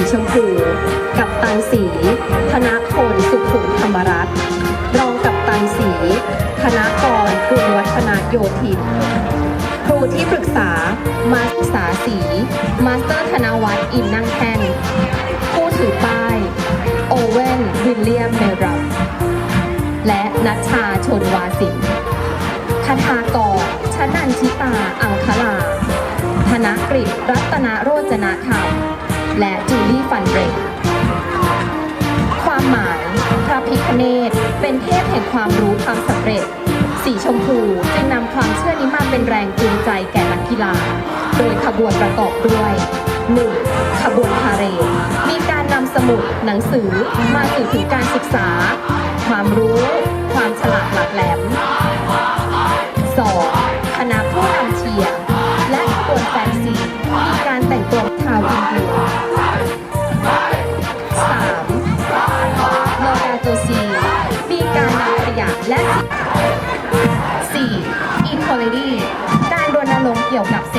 สีชมพู กับตันสี ธนพลสุขุมธรรมรัตน์รองกับตันสี ธนกรกรุงวัฒนาโยธิน ครูที่ปรึกษา มาศึกษาสี มาสเตอร์ธนวัฒน์อินนั่งแท่นผู้ถือป้าย โอเวนวิลเลียมเมรัมและนัชชาชนวาสินคทากรชนันชิตา อังคลา ธนกฤษรัตนโรจนธรรม และจูลี่ฟันเรกความหมาย พระพิคเนตเป็นเทพแห่งความรู้ความสำเร็จ สีชมพูจึงนำความเชื่อนี้มาเป็นแรงจูงใจแก่นักกีฬา โดยขบวนประกอบด้วย 1. ขบวนพาเรดมีการนำสมุดหนังสือมาสื่อถึงการศึกษา ความรู้ ความฉลาดหลักแหลม กี่ยวกับ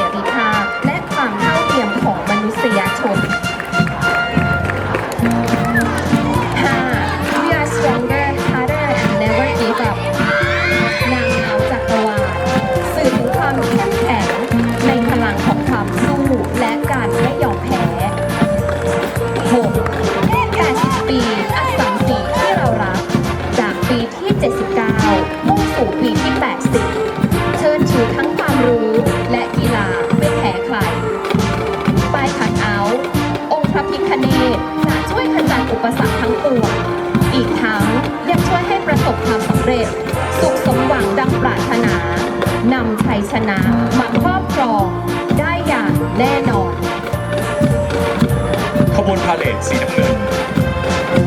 ปสรรคทั้งปวงอีกทั้งยังช่วยให้ประสบความสำเร็จ สุขสมหวังดังปรารถนานำชัยชนะมาครอบครองได้อย่างแน่นอน ขบวนพาเลทสีน้ำเงิน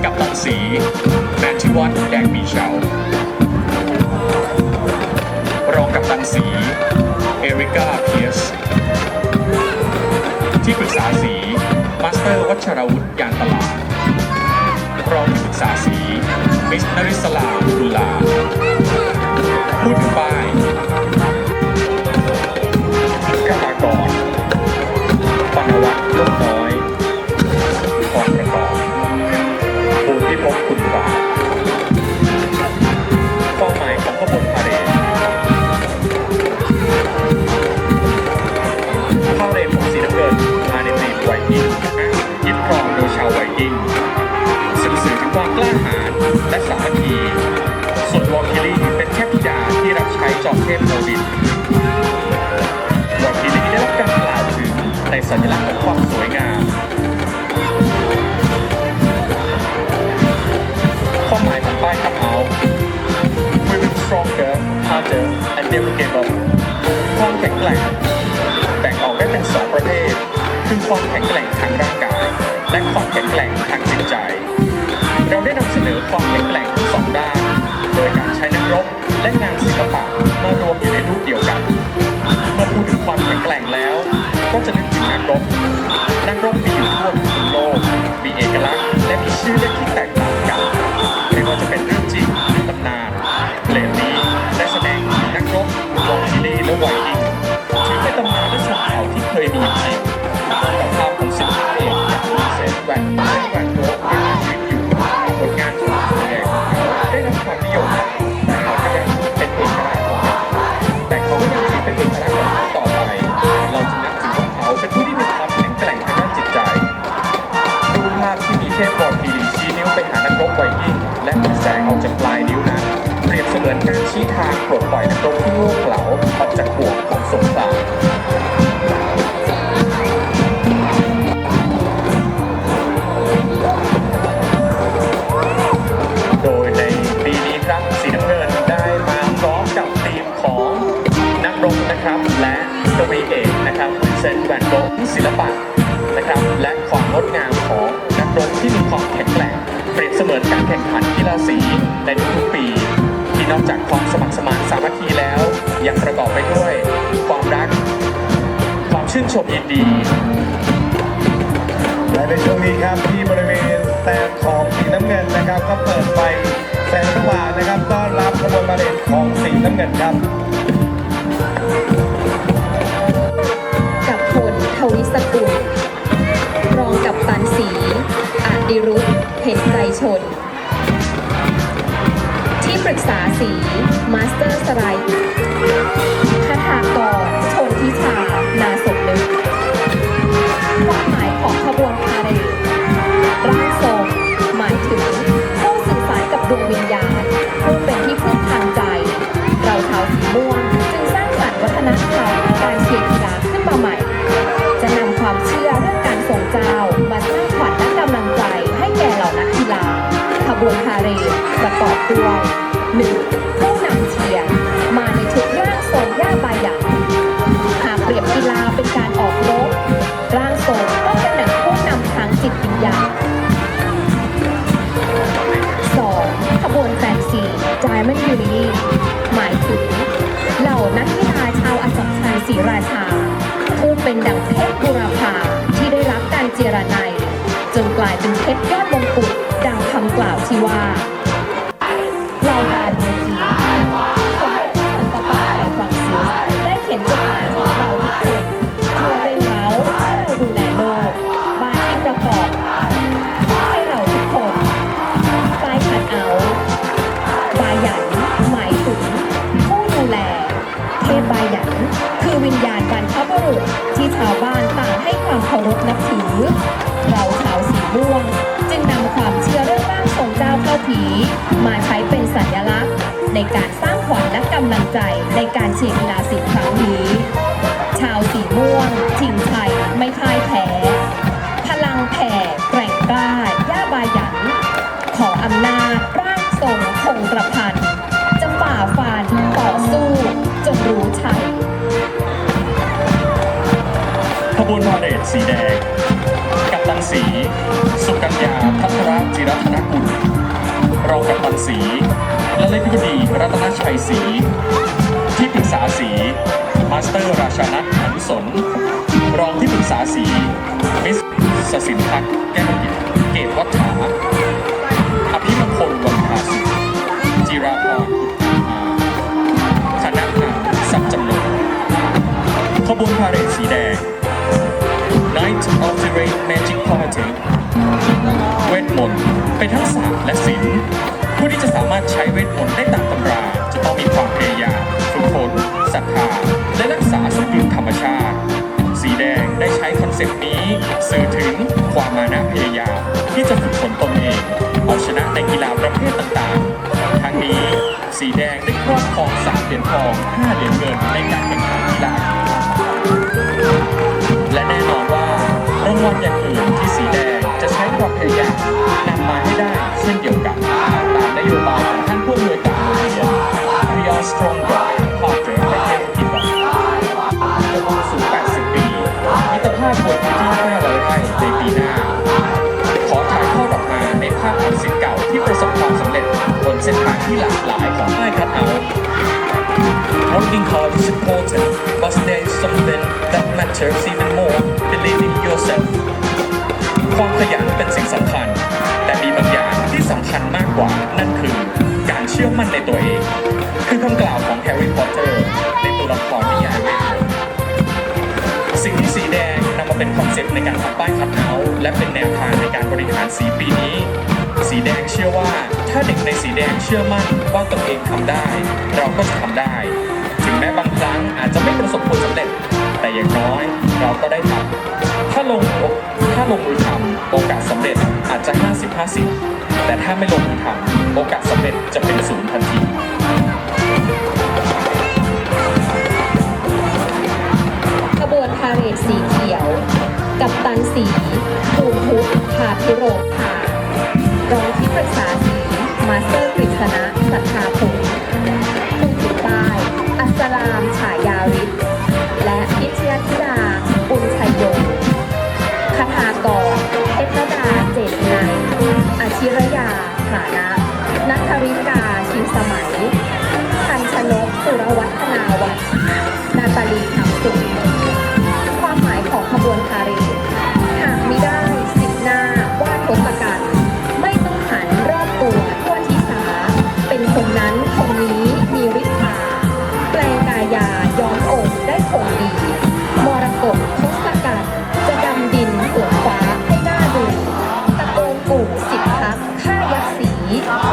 กับตันสีแมนทิวัฒน์แดงมีเชารองกับตันสีเอริกาเพียสที่ปรึกษาสีมาสเตอร์วัชรวุฒิยานตลาด รองศึกษาสีมิสนริสลาบุลาผู้ถือป้ายกรรมากรปนวัฒน์ลูกน้อยพรประกอบภูที่พบคุณฟ้าควาหมายของขบวน สัญลักษณ์ของความสวยงามความหมายของป้ายคัทเอา We will stronger, harder, and never give up ความแข็งแกร่งแบ่งออกได้เป็นสองประเภทคือความแข็งแกร่งทางร่างกาย และความแข็งแกร่งทางจิตใจ เราได้นำเสนอความแข็งแกร่งทั้งสองด้านโดยการใช้นักรบและงานศิลปะมารวมอยู่ในรูปเดียวกัน เมื่อพูดถึงความแข็งแกร่งแล้ว ก็จะนึกถึงนักรบนักรบมีอยู่ทั่วทุกโลก มีเอกลักษณ์ และมีชื่อเรียกที่แตกต่างกัน ไม่ว่าจะเป็นเรื่องจริงหรือตำนานเพลงนี้ ชี้ทางปลดปล่อยนักที่โง่เขลาออกจากบ่วงของสงครามโดยในปีนี้ครับสีน้ำเงินได้มาพร้อมกับทีมของนักรบนะครับ และกวีเอกนะครับเซนแวนโกศิลปะนะครับ และความงดงามของนักรบที่มีความแข็งแกร่งเปรียบเสมือนการแข่งขันกีฬาสีในทุกๆปี ที่นอกจากความสมัครสมานสามัคคีแล้ว ยังประกอบไปด้วย ความรัก ความชื่นชมยินดี และในช่วงนี้ครับที่บริเวณแตนของสีน้ำเงินนะครับ ก็เปิดไฟแสงสว่างนะครับต้อนรับขบวนพาเหรดของสีน้ำเงินครับกับพลทวิสกุล รองกับตันสีอาดิรุธเห็นใจชนที่ ปรึกษาสีมาสเตอร์สไลด์คาถากรชนทิชา นาสมนึกความหมายของขบวนพาเหรดร่างทรงหมายถึงผู้สื่อสารกับดวงวิญญาณ ด้วยหนึ่งผู้นำเชียร์มาในชุดร่างทรงย่าบายะหากเปรียบกีฬาเป็นการออกรบร่างทรงก็เป็นหนึ่งผู้นำทางจิตวิญญาณ 2. ขบวนแฟนซี Diamond Unity หมายถึงเหล่านักกีฬาชาวอสสัมชัญศรีราชาผู้เป็นดังเพชรบุรพาที่ได้รับการเจรไนยจนกลายเป็นเพชรยอดมงกุฎดังคำกล่าวที่ว่า เทพบาหยันคือวิญญาณบรรพบุรุษที่ชาวบ้านต่างให้ความเคารพนับถือ เราชาวสีม่วง จึงนำความเชื่อเรื่องร่างทรงเจ้าเข้าผี มาใช้เป็นสัญลักษณ์ ในการสร้างขวัญและกำลังใจในการเชียร์กีฬาสีครั้งนี้ ชาวสีม่วงชิงชัยไม่พ่ายแพ้พลังแผ่แกร่งกล้าย่าบาหยันขออำนาจ จนรู้ชัยขบวนพาเหรดสีแดง กัปตันสี สุกัญญาพัทรจิรัตนกุลรองกัปตันสี และเลขาธิบดีรัตนชัยสีที่ปรึกษาสี มาสเตอร์ราชานัทอนุสน รองที่ปรึกษาสี มิสสสินพัฒน์แก้วกียรติเกตวัฒนา และศิลป์ผู้ที่จะสามารถใช้เวทมนต์ได้ตามตำรา จะต้องมีความพยายามฝึกฝนศรัทธาและรักษาสมดุลธรรมชาติ สีแดงได้ใช้คอนเซปต์นี้ สื่อถึงความมานะพยายามที่จะฝึกฝนตนเองเอาชนะในกีฬาประเภทต่างๆ ทั้งนี้สีแดงได้ครอบครองสามเหรียญทองห้าเหรียญเงินในการแข่งขันกีฬาและแน่นอนว่ารางวัลอย่างอื่นที่สีแดง จะใช้ความพยายามนำมาให้ได้เช่นเดียวกันตามนโยบายของท่านผู้อำนวยการโรงเรียน We are stronger harder and together จะมุ่งสู่ 80 ปีมิตรภาพบนพื้นที่500ไร่ในปีหน้า ขอถ่ายทอดออกมาในภาพของศิษย์เก่าที่ประสบความสำเร็จบนเส้นทางที่หลากหลายของไม้คัดเอา Working hard is important, but there is something that matters even more. Believe yourself ความขยันเป็นสิ่งสำคัญ แต่มีบางอย่างที่สำคัญมากกว่านั่นคือ การเชื่อมั่นในตัวเอง คือคำกล่าวของแฮร์รี่พอตเตอร์ในตัวละครนิยายเวทสิ่งที่สีแดงนำมาเป็นคอนเซ็ปต์ในการทำป้ายคัทเอาและเป็นแนวทางในการบริหารสีปีนี้ สีแดงเชื่อว่า ถ้าเด็กในสีแดงเชื่อมั่นว่าตนเองทำได้ เราก็จะทำได้ ถึงแม้บางครั้งอาจจะไม่ประสบผลสำเร็จ แต่อย่างน้อยเราก็ได้ทำถ้าลง ถ้าลงมือทำโอกาสสำเร็จอาจจะ 50-50 แต่ถ้าไม่ลงมือทำโอกาสสำเร็จจะเป็นศูนย์ทันที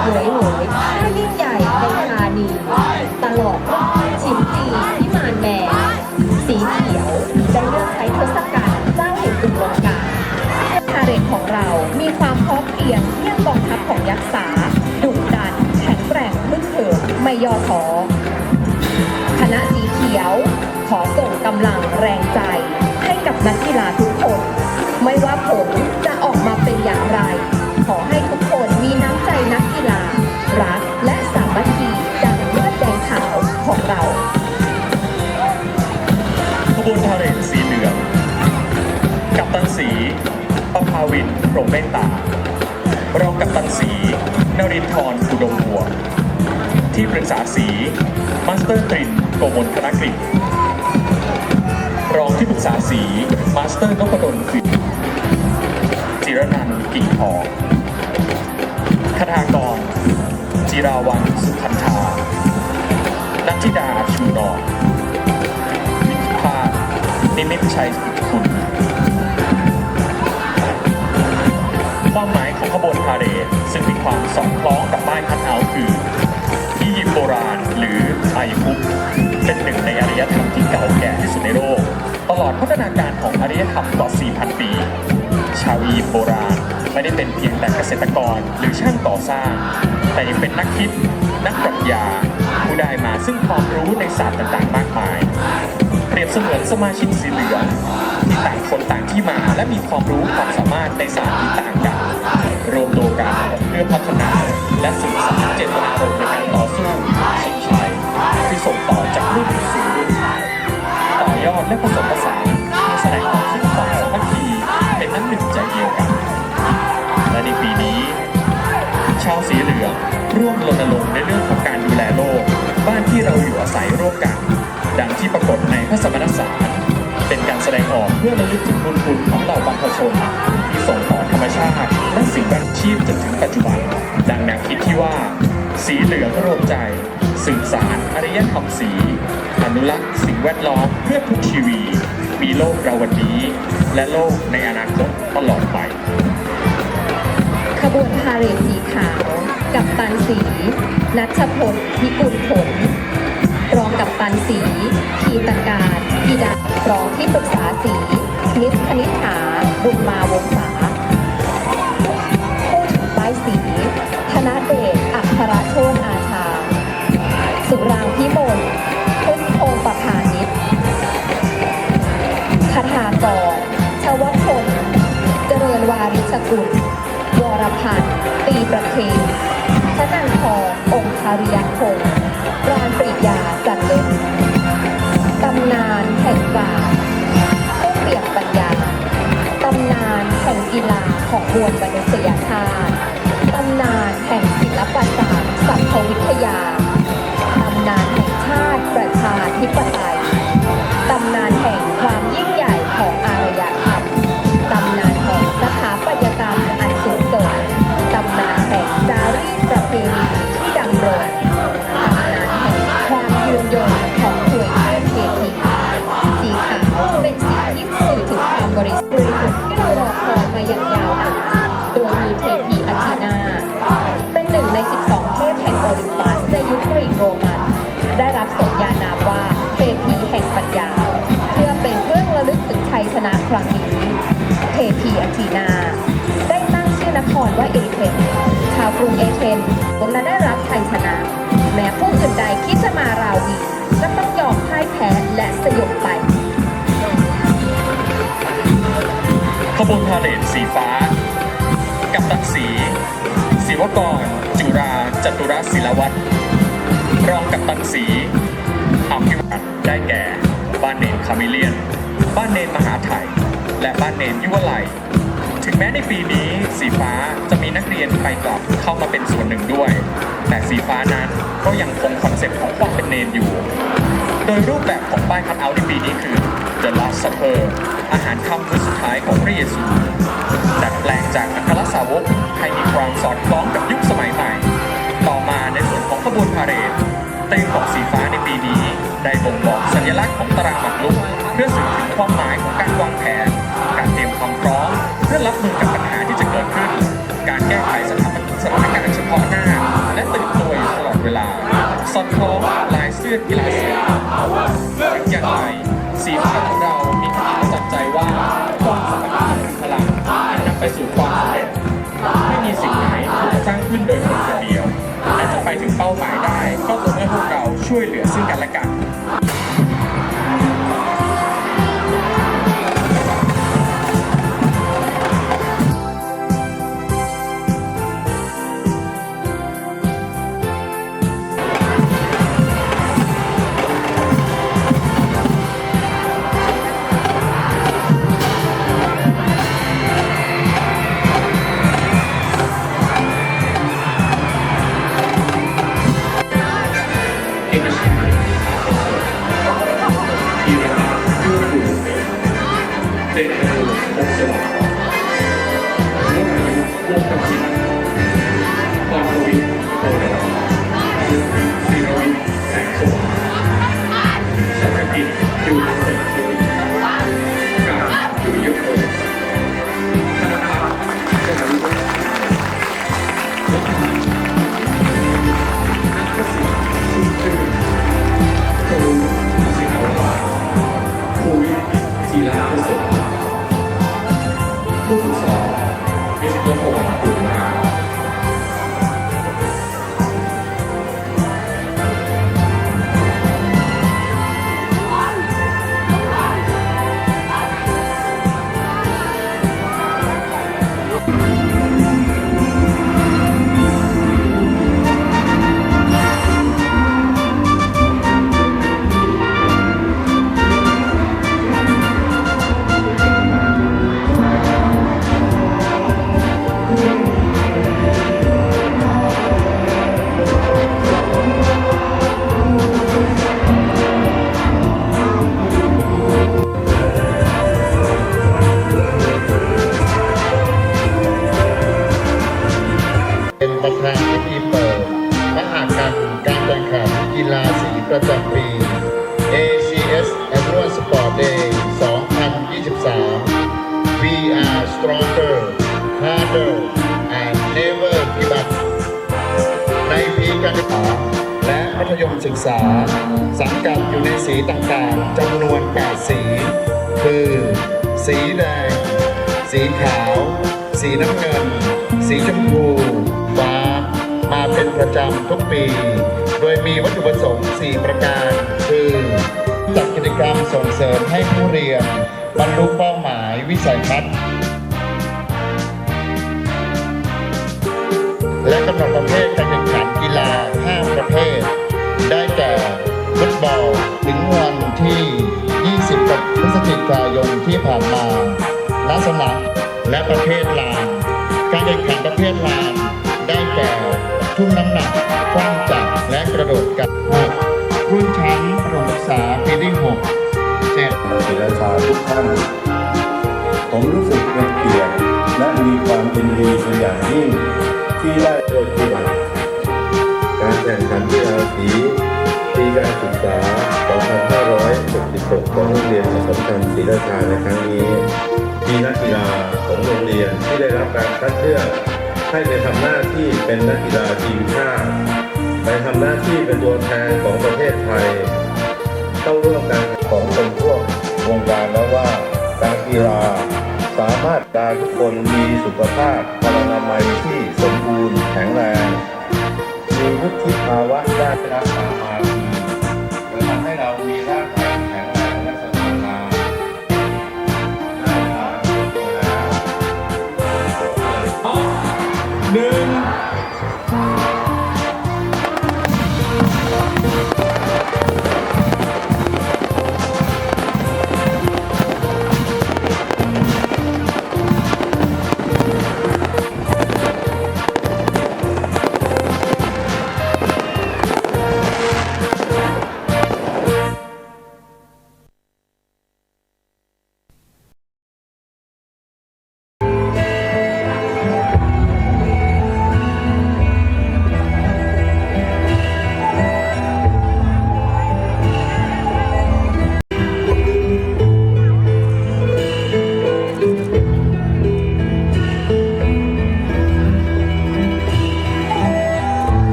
เหวยหวยฆ่ายิ่งใหญ่ในธานีตลอดรอบชิมจีที่มานแมนสีเขียวได้เลือกใช้ทศกัณฐ์เจ้าแห่งกรุงลงกาพาเรดของเรามีความพร้อมเพรียงเทียบกองทัพของยักษ์สาดุดันแข็งแกร่งพึ่งเถิดไม่ย่อท้อคณะสีเขียว ขอส่งกำลังแรงใจ ให้กับนักกีฬาทุกคน ไม่ว่าผลจะออกมาเป็นอย่างไร ขอให้ ตันสีประภาวินพรมเมตตารองกัปตันสีนรินทร์อุดมบัว ที่ปรึกษาสีมาสเตอร์ตรินโกมลธนกฤษรองที่ปรึกษาสีมาสเตอร์นพดลคือจิรนันท์กิ่งทองคทากร จิราวันสุพันธานัทธิดาชูนองวิทภาคนิมิตชัยคุณ ความหมายของขบวนพาเหรดซึ่งมีความสอดคล้องกับป้ายคัทเอาท์คืออียิปต์โบราณหรือไอคุปเป็นหนึ่งในอารยธรรมที่เก่าแก่ที่สุดในโลก ตลอดพัฒนาการของอารยธรรมกว่า 4,000 ปี ชาวอียิปต์โบราณไม่ได้เป็นเพียงแต่เกษตรกรหรือช่างก่อสร้าง แต่ยังเป็นนักคิด นักปรัชญา ผู้ได้มาซึ่งความรู้ในศาสตร์ต่างๆ มากมาย เปรียบเสมือนสมาชิกสีเหลือง ที่ต่างคนต่างที่มาและมีความรู้ความสามารถในศาสตร์ที่ต่างกัน รวมตัวกันเพื่อพัฒนา และสื่อสารเจตนารมณ์ในการต่อสู้ชิงชัยที่ส่งต่อจากรุ่นสู่รุ่นต่อยอดและผสมผสานแสดงออกถึงความสามัคคีเป็นน้ำหนึ่งใจเดียวกัน และในปีนี้ ชาวสีเหลืองร่วมรณรงค์ในเรื่องของการดูแลโลก บ้านที่เราอยู่อาศัยร่วมกัน ดังที่ปรากฏในพระสมณสาร เป็นการแสดงออกเพื่อระลึกถึงบุญคุณของเหล่าบรรพชนที่ส่งต่อธรรมชาติและสิ่งแวดชีพจนถึงปัจจุบัน ดังแนวคิดที่ว่า สีเหลืองรวมใจ สืบสารอารยธรรมสี อนุรักษ์สิ่งแวดล้อมเพื่อทุกชีวี มีโลกเราวันนี้ และโลกในอนาคตตลอดไป ขบวนพาเหรดสีขาว กับตันสี นัชพลพิกุลผล กับตันสีทีตการพิดารองที่ปรึกษาสีนิดคณิษฐาบุญมาวงศาผู้ถือป้ายสี ธนเดชอัครโชนอาชา สุรางพิมลพุทธพงประพานิชคทากรชวพลเจริญวาริชกุลวรพันธ์ตีประเคนชนันทรองค์คาริยพงศ์านปริยาจันเล็กตำนานแห่งกาลผู้เปรียบปัญญาตำนานแห่งกีฬาของมวลมนุษยชาติตำนานแห่งศิลปศาสตร์สังควิทยาตำนานแห่งชาติประชาธิปไตยตำนานแห่งความยิ่งใหญ่ของอารยธรรมตำนาน ยนต์ของถูกเททีสีขาวเป็นสีที่สื่อถึงความบริสุทธิ์ที่เรารอคอยมาอย่างยาวนานโดยมีเทพีอาทีนา เป็นหนึ่งใน 12 เทพแห่งโอลิมปัสในยุคกรีกโรมัน ได้รับสมญานามว่าเทพีแห่งปัญญา เพื่อเป็นเครื่องระลึกถึงชัยชนะครั้งนี้ เทพีอาทีนา ได้ตั้งชื่อนครว่าเอเธนชาวกรุงเอเธนและได้รับชัยชนะ อื่นใดคิดจะมาราวีก็ต้องยอมพ่ายแพ้และสยบไป ขบวนพาเหรดสีฟ้า กับตันสี ศิวกร จุราจตุรศิลวัตรรองกับตันสีอภิวัตได้แก่ บ้านเนนคามิเลียน บ้านเนนมหาไทย และบ้านเนนยุวไล ม้ในปีนี้สีฟ้าจะมีนักเรียนไปกลับเข้ามาเป็นส่วนหนึ่งด้วย แต่สีฟ้านั้นก็ยังคงคอนเซ็ปต์ของความเป็นเนนอยู่ โดยรูปแบบของป้ายคัทเอาท์ในปีนี้คือ The Last Supper อาหารค่ำมื้อสุดท้ายของพระเยซูดัดแปลงจากอัครสาวกให้มีความสอดคล้องกับยุคสมัยใหม่ ต่อมาในส่วนของขบวนพาเหรดเต้นของสีฟ้าในปีนี้ ได้บ่งบอกสัญลักษณ์ของตารางหมากรุกเพื่อสื่อถึงความหมายของการวางแผน ลือกีฬาสีถึงอย่างไรสีฟ้าของเรา มีคติประจำใจว่าความสามัคคีคือพลังที่นำไปสู่ความสำเร็จไม่มีสิ่งไหนถูกสร้างขึ้นโดยคนคนเดียวและจะไปถึงเป้าหมายได้ก็ต่อเมื่อพวกเราช่วยเหลือซึ่งกันและกัน วิศ ศึกษา สังกัดอยู่ในสีต่างๆจำนวน 8 สี คือ สีแดง สีขาว สีน้ำเงิน สีชมพูฟ้ามาเป็นประจำทุกปี โดยมีวัตถุประสงค์ 4 ประการ คือจัดกิจกรรมส่งเสริมให้ผู้เรียน บรรลุเป้าหมายวิสัยทัศน์และกำหนดประเภทการแข่งขันกีฬา 5 ประเภท ได้แก่ฟุตบอลถึงวันที่ 20 พฤศจิกายนที่ผ่านมาณสนามและประเภทลาน การแข่งขันประเภทลาน ได้แก่ทุ่มน้ำหนักคว้าง ของโรงเรียนสมชันศรีราชาในครั้งนี้ มีนักกีฬาของโรงเรียนที่ได้รับการคัดเลือกให้ไปทำหน้าที่เป็นนักกีฬาทีมชาติไปทำหน้าที่เป็นตัวแทนของประเทศไทย เข้าร่วมการของคนทั่ววงการแล้วว่าการกีฬาสามารถการทุกคนมีสุขภาพพลานามัยที่สมบูรณ์แข็งแรง มีวุฒิภาวะได้รับกาม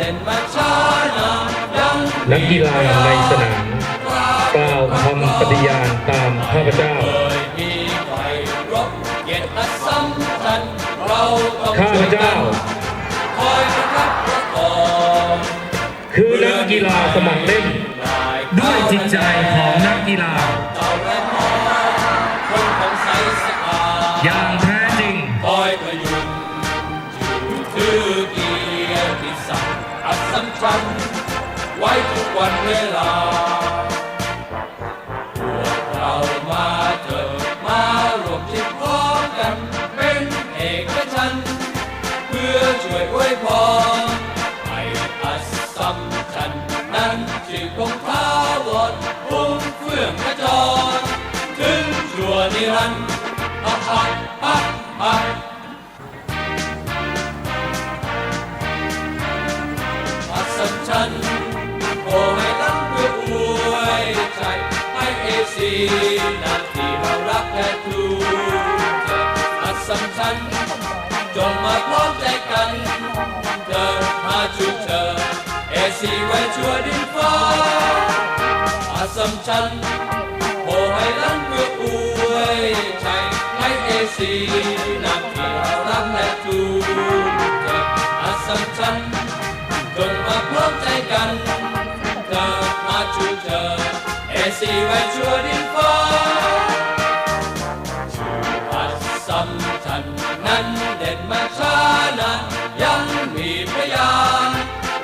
นั้นเด่นมาช้านานยังนักกีฬาในสนามกล่าวคำปฏิญาณตามข้าพเจ้าเคยมีใครรบเกียรติอัศมจันทร์เราต้องข้าพเจ้าคอยประคับประคองคือนักกีฬาสมัครเล่น ด้วยจิตใจของนักกีฬา ตัวนิรันดร์ฮักฮักฮักฮักอัศชันโอให้ลังเพื่ออวยใจให้เอซีนาที่เรารักและทูเธออัศชันจงมาพร้อมใจกันเดินมาจุดเธอเอซีไว้ชั่วดินฟ้าอัศชันโอให้ลังเพื่ออวย ใจให้เอซีนาที่เรารักและทูเธออัศชันจงมาพร้อมใจกันเกิดมาชูเธอเอซีไว้ชั่วดินฟ้าชื่ออัศสำชันนั้นเด่นมาช้านานยังมีพยาน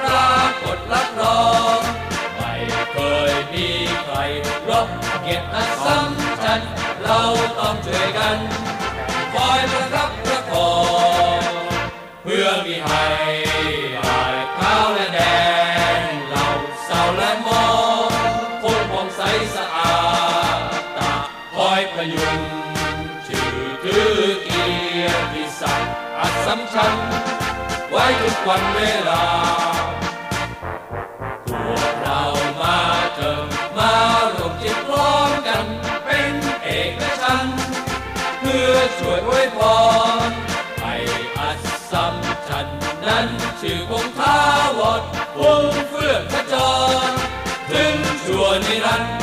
ปรากฏรับรองไม่เคยมีใครรบเกียรติอัศสำชัน เราต้องช่วยกัน คอยประคับประคองเพื่อมีให้หายขาวและแดงเหล่าเศร้าและมองคงผ่องใสสะอาดตาคอยประยุงชื่อถือเกียรติศักดิ์อัศมชันไว้ทุกวันเวลา อช่วยอวยพรให้อัศสำชันนั้นชื่อคงท้าวอดวงเฟื่องขจร ถึงชั่วนิรันดร์